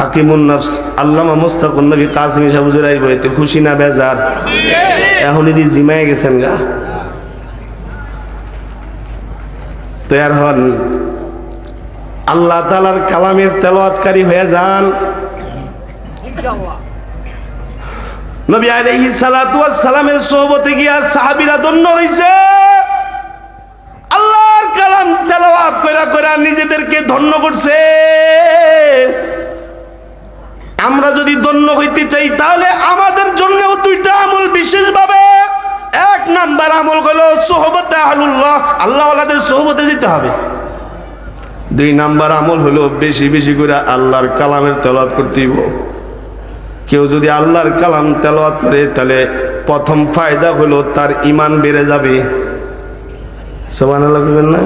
হাকিমুন নফস, আল্লামা মুস্তাকুন নবী কাসিম সাহুজুর আইব খুশি না বেজার? এখন ইদি জিমায় গেছেন গা। তৈয়ার হন। আল্লাহ তালার কালামের তেলাওয়াতকারী হয়ে যান। নবী আলাইহিস সালাতু ওয়াস সালামের সোহবতে গিয়া সাহাবীরা ধন্য হইছে। আল্লাহর কালাম তেলাওয়াত কইরা কইরা নিজেদেরকে ধন্য করছে। আমরা যদি ধন্য হইতে চাই, তাহলে আমাদের জন্যও দুইটা আমল বিশেষভাবে। এক নাম্বার আমল হলো সোহবতে আহলুল্লাহ আল্লাহ আল্লাহদের সোহবতে যেতে হবে। দুই নাম্বার আমল হলো বেশি বেশি করে আল্লাহর কালামের তেলাওয়াত করতে কেউ যদি আল্লাহর কালাম তেলাওয়াত করে, তাহলে প্রথম ফায়দা হলো তার ইমান বেড়ে যাবে। সোবান আল্লাহ না?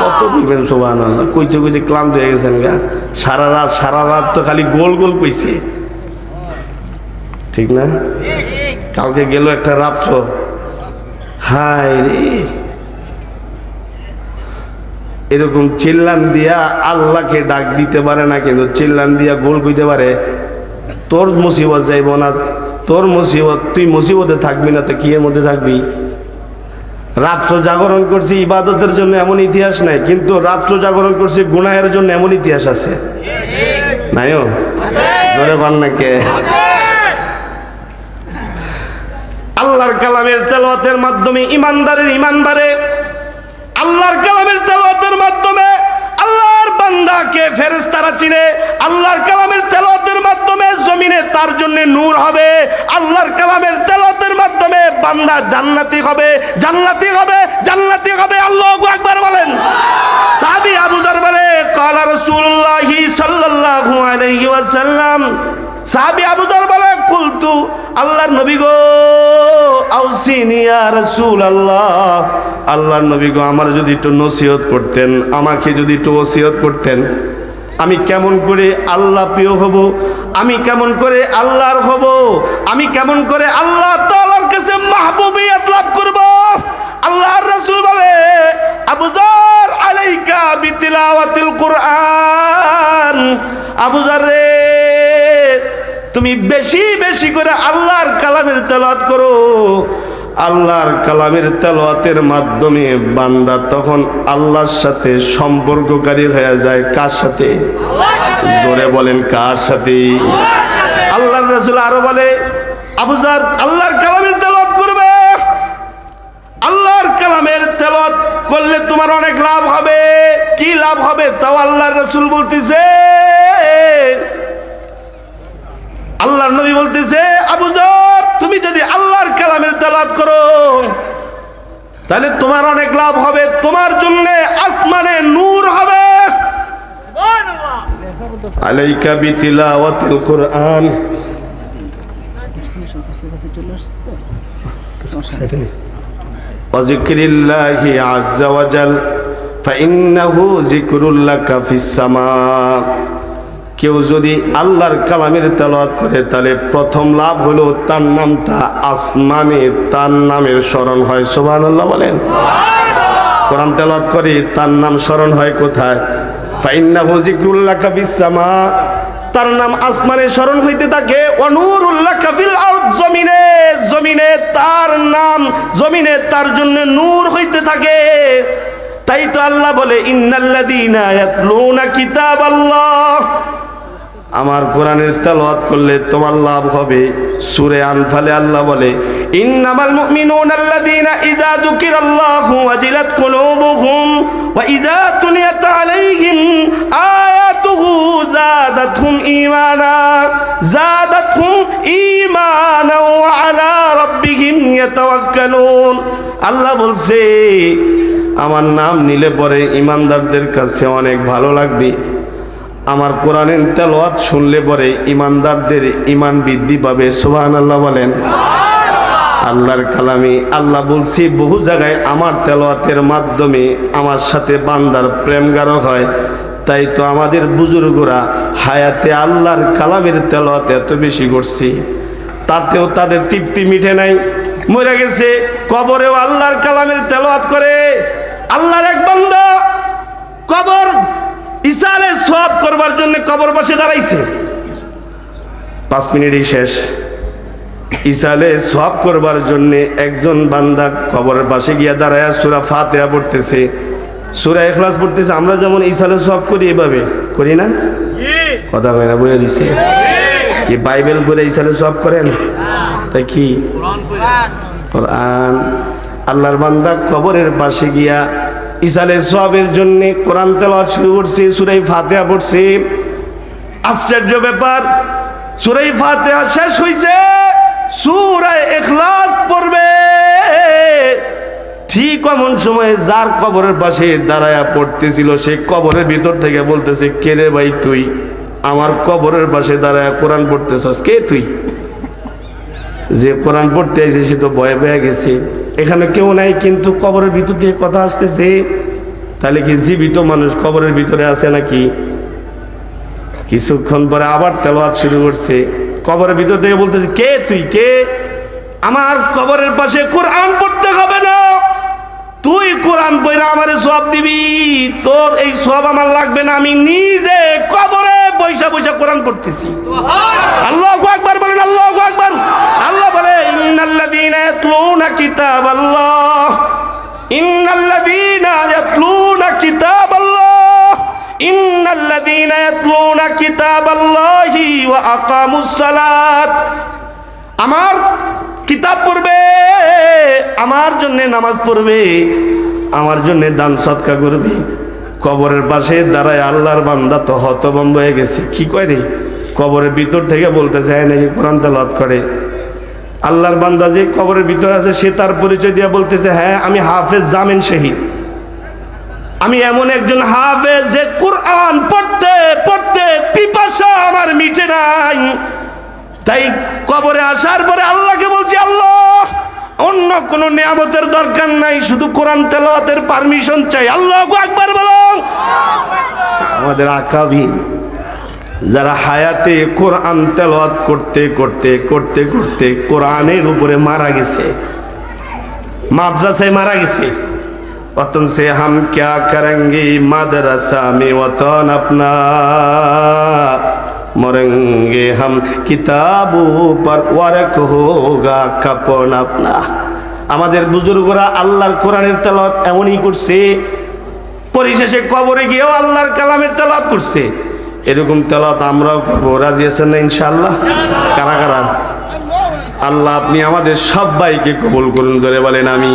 কত কইবেন সোবান আল্লাহ কইতে কইতে ক্লান্ত হয়ে গেছেন গা। সারা রাত সারা রাত তো খালি গোল গোল কইছে। ঠিক না? কালকে গেল একটা রাত্র। হায় রে। এরকম চিল্লান দিয়া আল্লাহকে ডাক দিতে পারে না, কিন্তু চিল্লান দিয়া গোল কইতে পারে, তোর মুসিবত যাইব না, তোর মুসিবত, তুই মুসিবতে থাকবি না, তো কি এর মধ্যে থাকবি? রাত্র জাগরণ করছি, ইবাদতের জন্য এমন ইতিহাস নাই, কিন্তু রাত্র জাগরণ করছি, গুনাহের জন্য এমন ইতিহাস আছে। নাইও? জোরে কর নাকে আল্লাহর কালামের তেলাওয়াতের মাধ্যমে, ইমানদারের ইমান বাড়ে আল্লাহর কালামের তেলাওয়াতের মাধ্যমে, আল্লাহর বান্দাকে ফেরেশতারা চিনে, আল্লাহর কালামের তেলাওয়াতের মাধ্যমে জমিনে তার জন্য নূর হবে, আল্লাহর কালামের মাধ্যমে বান্দা জান্নাতি হবে জান্নাতি হবে জান্নাতি হবে। আল্লাহু আকবার বলেন। সাহাবী আবু যর বলে, কালা রাসূলুল্লাহি সাল্লাল্লাহু আলাইহি ওয়াসাল্লাম। সাহাবী আবু যর বলে, কুলতু, আল্লাহর নবী গো, আউসিনি ইয়া রাসূলুল্লাহ। আল্লাহর নবী গো, আমার যদি একটু নসিহত করতেন, আমাকে যদি একটু ওসিয়ত করতেন, আমি কেমন করে আল্লাহ প্রিয় হব, আমি কেমন করে আল্লাহর হব, আমি কেমন করে আল্লাহ তুমি বেশি বেশি করে আল্লাহর কালামের তেলাওয়াত করো। আল্লাহর কালামের তেলাওয়াতের মাধ্যমে বান্দা তখন আল্লাহর সাথে সম্পর্ককারী হয়ে যায়। কার সাথে? জোরে বলেন, কার সাথে? আল্লাহর রাসূল আরও বলে আবুজার আল্লাহর কালামের তেলাওয়াত করবে। আল্লাহর কালামের তেলাওয়াত করলে তোমার অনেক লাভ হবে। কি লাভ হবে? তাও আল্লাহর রাসূল বলতেছে আল্লাহর নবী বলতেছে আবু যর তুমি যদি আল্লাহর কালামের তেলাওয়াত করো তাহলে তোমার অনেক লাভ হবে তোমার জন্য আসমানে নূর হবে আলাইকা বিতিলাওয়াতিল কুরআন وذكر الله عز وجل فإنه ذكر لك في السماء কেউ যদি আল্লাহর কালামের তেলাওয়াত করে, তাহলে প্রথম লাভ হলো তার নামটা আসমানে, তার নামের স্মরণ হয়। সুবহানাল্লাহ বলেন। কোরআন তেলাওয়াত করে, তার নাম স্মরণ হয় কোথায়? তার নাম আসমানে স্মরণ হইতে থাকে জমিনে জমিনে তার নাম, জমিনে তার জন্য নূর হইতে থাকে। তাই তো আল্লাহ বলে, ইন্নাল্লাযীনা ইয়াতলুনা কিতাবাল্লাহ। আমার কোরআনের তেলাওয়াত করলে তোমার লাভ হবে। সূরা আনফালে আল্লাহ বলে, ইন্নামাল মুমিনুনা আল্লাযীনা ইযা যুকিরাল্লাহু ওয়াজিলাত কুলুবুহুম ওয়া ইযা তুলিয়াত আলাইহিম আয়াতুহু জাদাতহুম ঈমানা জাদাতহুম ঈমানা ওয়া আলা রাব্বিহিম ইয়াতাওয়াক্কালুন। আল্লাহ বলছে, আমার নাম নিলে পরে ইমানদারদের কাছে অনেক ভালো লাগবে। আমার কোরআনের তেলাওয়াত শুনলে পরে ইমানদারদের ইমান বৃদ্ধি পাবে সুবহান আল্লাহ বলেন। আল্লাহর কালামি আল্লাহ বলছি, বহু জায়গায় আমার তেলাওয়াতের মাধ্যমে আমার সাথে বান্দার প্রেম গাঢ় হয়। তাই তো আমাদের বুজুর্গরা হায়াতে আল্লাহর কালামের তেলাওয়াত এত বেশি করছি। তাতেও তাদের তৃপ্তি মিটে নাই। মরে গেছে, কবরেও আল্লাহর কালামের তেলাওয়াত করে। আল্লাহর এক বান্দা কবর ইসালে সব করবার জন্য কবর পাশে দাঁড়াইছে। পাঁচ মিনিটই শেষ। ইসালে সব করবার জন্য একজন বান্দা কবরের পাশে গিয়া দাঁড়ায় সুরা ফাতেহা পড়তেছে। সুরা এখলাস পড়তেছে। আমরা যেমন ইসালে সব করি এভাবে। করি না? কথা কয় না বলে দিছে? কি বাইবেল পড়ে ইসালে সব করেন? তাই কি? কোরআন। আল্লাহর বান্দা কবরের পাশে গিয়া ইসালে সবের জন্য কোরআন তেলাওয়াত শুরু করছে, সুরাই ফাতেহা পড়ছে। আশ্চর্য ব্যাপার, সুরাই ফাতেহা শেষ হইছে সুরায় এখলাস পড়বে। ঠিক এমন সময়ে যার কবরের পাশে দাঁড়ায়া পড়তেছিল সে কবরের ভিতর থেকে বলতেছে, কে রে ভাই তুই? আমার কবরের পাশে দাঁড়ায়া কোরআন পড়তেছস, কে তুই? যে কোরআন পড়তে আইছে, সে তো ভয়ে পেয়ে গেছে। এখানে কেউ নাই কিন্তু কবরের ভিতর থেকে কথা আসতেছে। তাহলে কি জীবিত মানুষ কবরের ভিতরে আছে নাকি? কিছুক্ষণ পরে আবার তেলাওয়াত শুরু করছে। কবরের ভিতর থেকে বলতেছে কে তুই? কে? আমার কবরের পাশে কোরআন পড়তে হবে না। তুই কোরআন পড়ে আমারে সব দিবি। তোর এই সব আমার লাগবে না। আমি নিজে কবরে বৈশা বৈশা কোরআন পড়তেছি। আল্লাহ আকবার বলেন আল্লাহ আকবার। আল্লাহ আমার কিতাব পড়বে, আমার জন্য নামাজ পড়বে, আমার জন্য দান সৎকা করবে। কবরের পাশে দাঁড়ায় আল্লাহর বান্দা তো হতবম্ব হয়ে গেছে। কি করে কবরের ভিতর থেকে বলতেছে হ্যাঁ নাকি কোরআন তেলাওয়াত করে? আল্লাহর বান্দা যে কবরের ভিতর আছে, সে তার পরিচয় দিয়ে বলতেছে হ্যাঁ আমি হাফেজ জামিন শহীদ। আমি এমন একজন হাফেজ যে কোরআন পড়তে পড়তে পিপাসা আমার মিটে নাই। তাই কবরে আসার পরে আল্লাহকে বলছি, আল্লাহ, অন্য কোনো নিয়ামতের দরকার নাই, শুধু কোরআন তেলাওয়াতের পারমিশন চাই। আল্লাহ একবার বলো। আমাদের আকাবিন। যারা হায়াতে কোরআন তেলত করতে করতে করতে করতে কোরআনের উপরে মারা গেছে। মাদ্রাসায় মারা গেছে। অতন সে হাম ক্যা করেঙ্গে মাদ্রাসা মে অতন আপনা। মরেঙ্গে হাম কিতাব উপর ওয়ারক হোগা কাপন আপনা। আমাদের বুজুর্গরা আল্লাহর কোরআনের তেলত এমনই করছে। পরিশেষে কবরে গিয়েও আল্লাহর কালামের তেলাত করছে। এরকম তেলাত আমরাও করব। রাজি আছেন না ইনশাল্লাহ কারা কারা? আল্লাহ আপনি আমাদের সবাইকে কবুল করুন ধরে বলেন আমি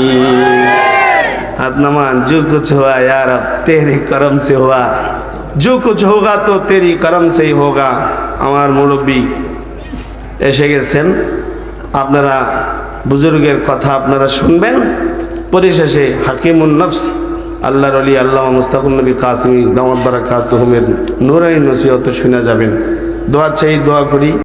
হাত নামান যু কুছ হুয়া ইয়ার তেরি করম সে হুয়া যু কুছ তো তেরি করম সেই হোগা আমার মুরব্বী এসে গেছেন। আপনারা বুজুর্গের কথা আপনারা শুনবেন। পরিশেষে হাকিমুন নফসি আল্লাহর আলী আল্লাহ মুস্তাকুল নবী কাসমি দামদ বারাকাত নুরানি নসিহত শোনা যাবেন। দোয়া চাই, দোয়া করি।